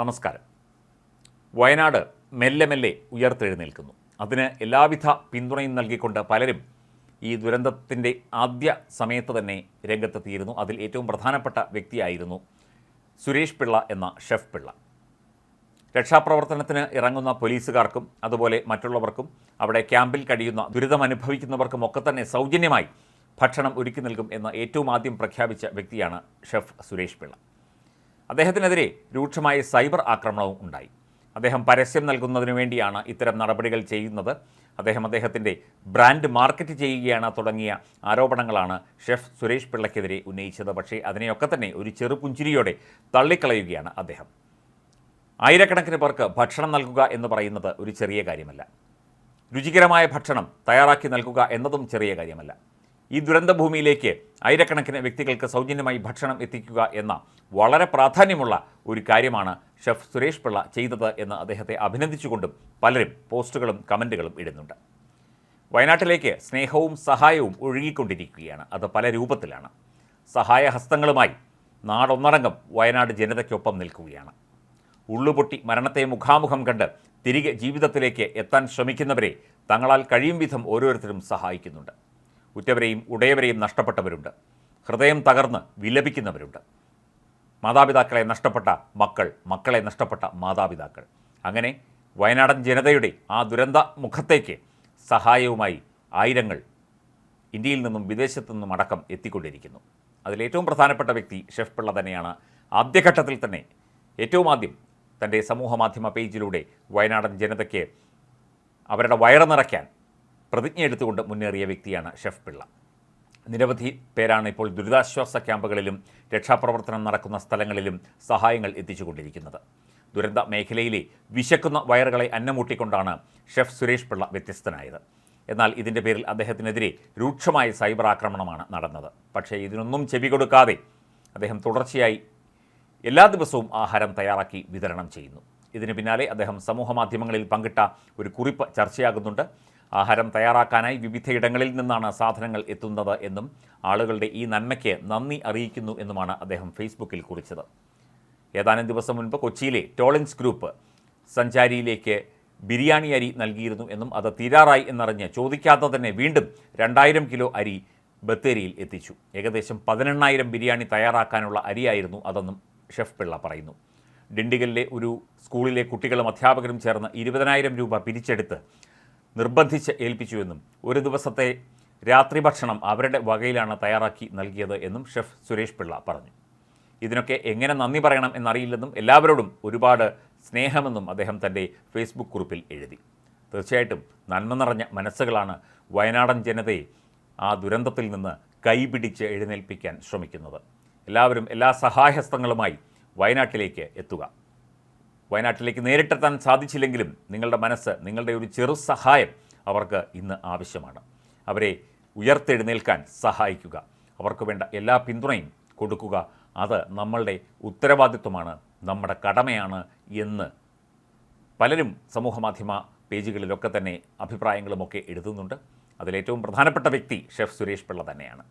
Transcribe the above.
നമസ്കാരം. വയനാട് മെല്ലെ മെല്ലെ ഉയർത്തെഴുന്നേൽക്കുന്നു. അതിന് എല്ലാവിധ പിന്തുണയും നൽകിക്കൊണ്ട് പലരും ഈ ദുരന്തത്തിന്റെ ആദ്യ സമയത്ത് തന്നെ രംഗത്തെത്തിയിരുന്നു. അതിൽ ഏറ്റവും പ്രധാനപ്പെട്ട വ്യക്തിയായിരുന്നു സുരേഷ് പിള്ള എന്ന ഷെഫ് പിള്ള. രക്ഷാപ്രവർത്തനത്തിന് ഇറങ്ങുന്ന പോലീസുകാർക്കും അതുപോലെ മറ്റുള്ളവർക്കും അവിടെ ക്യാമ്പിൽ കഴിയുന്ന ദുരിതമനുഭവിക്കുന്നവർക്കും ഒക്കെ തന്നെ സൗജന്യമായി ഭക്ഷണം ഒരുക്കി നൽകും എന്ന് ഏറ്റവും ആദ്യം പ്രഖ്യാപിച്ച വ്യക്തിയാണ് ഷെഫ് സുരേഷ് പിള്ള. അദ്ദേഹത്തിനെതിരെ രൂക്ഷമായ സൈബർ ആക്രമണവും ഉണ്ടായി. അദ്ദേഹം പരസ്യം നൽകുന്നതിന് വേണ്ടിയാണ് ഇത്തരം നടപടികൾ ചെയ്യുന്നത്. അദ്ദേഹം അദ്ദേഹത്തിന്റെ ബ്രാൻഡ് മാർക്കറ്റ് ചെയ്യുകയാണ് തുടങ്ങിയ ആരോപണങ്ങളാണ് ഷെഫ് സുരേഷ് പിള്ളയ്ക്കെതിരെ ഉന്നയിച്ചത്. പക്ഷേ അതിനെയൊക്കെ തന്നെ ഒരു ചെറുപുഞ്ചിരിയോടെ തള്ളിക്കളയുകയാണ് അദ്ദേഹം. ആയിരക്കണക്കിന് പേർക്ക് ഭക്ഷണം നൽകുക എന്ന് പറയുന്നത് ഒരു ചെറിയ കാര്യമല്ല. രുചികരമായ ഭക്ഷണം തയ്യാറാക്കി നൽകുക എന്നതും ചെറിയ കാര്യമല്ല. ഈ ദുരന്തഭൂമിയിലേക്ക് ആയിരക്കണക്കിന് വ്യക്തികൾക്ക് സൗജന്യമായി ഭക്ഷണം എത്തിക്കുക എന്ന വളരെ പ്രാധാന്യമുള്ള ഒരു കാര്യമാണ് ഷെഫ് സുരേഷ് പിള്ള ചെയ്തത് എന്ന് അദ്ദേഹത്തെ അഭിനന്ദിച്ചുകൊണ്ടും പലരും പോസ്റ്റുകളും കമന്റുകളും ഇടുന്നുണ്ട്. വയനാട്ടിലേക്ക് സ്നേഹവും സഹായവും ഒഴുകിക്കൊണ്ടിരിക്കുകയാണ്. അത് പല രൂപത്തിലാണ്. സഹായഹസ്തങ്ങളുമായി നാടൊന്നടങ്കം വയനാട് ജനതയ്ക്കൊപ്പം നിൽക്കുകയാണ്. ഉള്ളുപൊട്ടി മരണത്തെ മുഖാമുഖം കണ്ട് തിരികെ ജീവിതത്തിലേക്ക് എത്താൻ ശ്രമിക്കുന്നവരെ തങ്ങളാൽ കഴിയും വിധം ഓരോരുത്തരും സഹായിക്കുന്നുണ്ട്. ഉറ്റവരെയും ഉടയവരെയും നഷ്ടപ്പെട്ടവരുണ്ട്. ഹൃദയം തകർന്ന് വിലപിക്കുന്നവരുണ്ട്. മാതാപിതാക്കളെ നഷ്ടപ്പെട്ട മക്കൾ മക്കളെ നഷ്ടപ്പെട്ട മാതാപിതാക്കൾ. അങ്ങനെ വയനാടൻ ജനതയുടെ ആ ദുരന്ത മുഖത്തേക്ക് സഹായവുമായി ആയിരങ്ങൾ ഇന്ത്യയിൽ നിന്നും വിദേശത്തു നിന്നും അടക്കം എത്തിക്കൊണ്ടിരിക്കുന്നു. അതിലേറ്റവും പ്രധാനപ്പെട്ട വ്യക്തി ഷെഫ് പിള്ള തന്നെയാണ്. ആദ്യഘട്ടത്തിൽ തന്നെ ഏറ്റവും ആദ്യം തന്റെ സമൂഹ മാധ്യമ പേജിലൂടെ വയനാടൻ ജനതയ്ക്ക് അവരുടെ വയറ് നിറയ്ക്കാൻ പ്രതിജ്ഞ എടുത്തുകൊണ്ട് മുന്നേറിയ വ്യക്തിയാണ് ഷെഫ് പിള്ള. നിരവധി പേരാണ് ഇപ്പോൾ ദുരിതാശ്വാസ ക്യാമ്പുകളിലും രക്ഷാപ്രവർത്തനം നടക്കുന്ന സ്ഥലങ്ങളിലും സഹായങ്ങൾ എത്തിച്ചുകൊണ്ടിരിക്കുന്നത്. ദുരന്ത മേഖലയിലെ വിശക്കുന്ന വയറുകളെ അന്നമൂട്ടിക്കൊണ്ടാണ് ഷെഫ് സുരേഷ് പിള്ള വ്യത്യസ്തനായത്. എന്നാൽ ഇതിന്റെ പേരിൽ അദ്ദേഹത്തിനെതിരെ രൂക്ഷമായ സൈബർ ആക്രമണമാണ് നടന്നത്. പക്ഷേ ഇതിനൊന്നും ചെവി കൊടുക്കാതെ അദ്ദേഹം തുടർച്ചയായി എല്ലാ ദിവസവും ആഹാരം തയ്യാറാക്കി വിതരണം ചെയ്യുന്നു. ഇതിന് പിന്നാലെ അദ്ദേഹം സമൂഹമാധ്യമങ്ങളിൽ പങ്കിട്ട ഒരു കുറിപ്പ് ചർച്ചയാകുന്നുണ്ട്. ആഹാരം തയ്യാറാക്കാനായി വിവിധയിടങ്ങളിൽ നിന്നാണ് സാധനങ്ങൾ എത്തുന്നത് എന്നും ആളുകളുടെ ഈ നന്മയ്ക്ക് നന്ദി അറിയിക്കുന്നു എന്നുമാണ് അദ്ദേഹം ഫേസ്ബുക്കിൽ കുറിച്ചത്. ഏതാനും ദിവസം മുൻപ് കൊച്ചിയിലെ ടോളിൻസ് ഗ്രൂപ്പ് സഞ്ചാരിയിലേക്ക് ബിരിയാണി അരി നൽകിയിരുന്നു എന്നും അത് തീരാറായി എന്നറിഞ്ഞ് ചോദിക്കാത്ത തന്നെ വീണ്ടും രണ്ടായിരം കിലോ അരി ബത്തേരിയിൽ എത്തിച്ചു. ഏകദേശം പതിനെണ്ണായിരം ബിരിയാണി തയ്യാറാക്കാനുള്ള അരിയായിരുന്നു അതെന്നും ഷെഫ് പിള്ള പറയുന്നു. ഡിണ്ടിഗലിലെ ഒരു സ്കൂളിലെ കുട്ടികളും അധ്യാപകരും ചേർന്ന് ഇരുപതിനായിരം രൂപ പിരിച്ചെടുത്ത് നിർബന്ധിച്ച് ഏൽപ്പിച്ചുവെന്നും ഒരു ദിവസത്തെ രാത്രി ഭക്ഷണം അവരുടെ വകയിലാണ് തയ്യാറാക്കി നൽകിയത് എന്നും ഷെഫ് സുരേഷ് പിള്ള പറഞ്ഞു. ഇതിനൊക്കെ എങ്ങനെ നന്ദി പറയണം എന്നറിയില്ലെന്നും എല്ലാവരോടും ഒരുപാട് സ്നേഹമെന്നും അദ്ദേഹം തന്റെ ഫേസ്ബുക്ക് കുറിപ്പിൽ എഴുതി. തീർച്ചയായിട്ടും നന്മ നിറഞ്ഞ മനസ്സുകളാണ് വയനാടൻ ജനതയെ ആ ദുരന്തത്തിൽ നിന്ന് കൈപിടിച്ച് എഴുന്നേൽപ്പിക്കാൻ ശ്രമിക്കുന്നത്. എല്ലാവരും എല്ലാ സഹായഹസ്തങ്ങളുമായി വയനാട്ടിലേക്ക് എത്തുക. വയനാട്ടിലേക്ക് നേരിട്ടെത്താൻ സാധിച്ചില്ലെങ്കിലും നിങ്ങളുടെ മനസ്സ് നിങ്ങളുടെ ഒരു ചെറു സഹായം അവർക്ക് ഇന്ന് ആവശ്യമാണ്. അവരെ ഉയർത്തെഴുന്നേൽക്കാൻ സഹായിക്കുക. അവർക്ക് വേണ്ട എല്ലാ പിന്തുണയും കൊടുക്കുക. അത് നമ്മളുടെ ഉത്തരവാദിത്വമാണ് നമ്മുടെ കടമയാണ് എന്ന് പലരും സമൂഹമാധ്യമ പേജുകളിലൊക്കെ തന്നെ അഭിപ്രായങ്ങളുമൊക്കെ എഴുതുന്നുണ്ട്. അതിലേറ്റവും പ്രധാനപ്പെട്ട വ്യക്തി ഷെഫ് സുരേഷ് പിള്ള തന്നെയാണ്.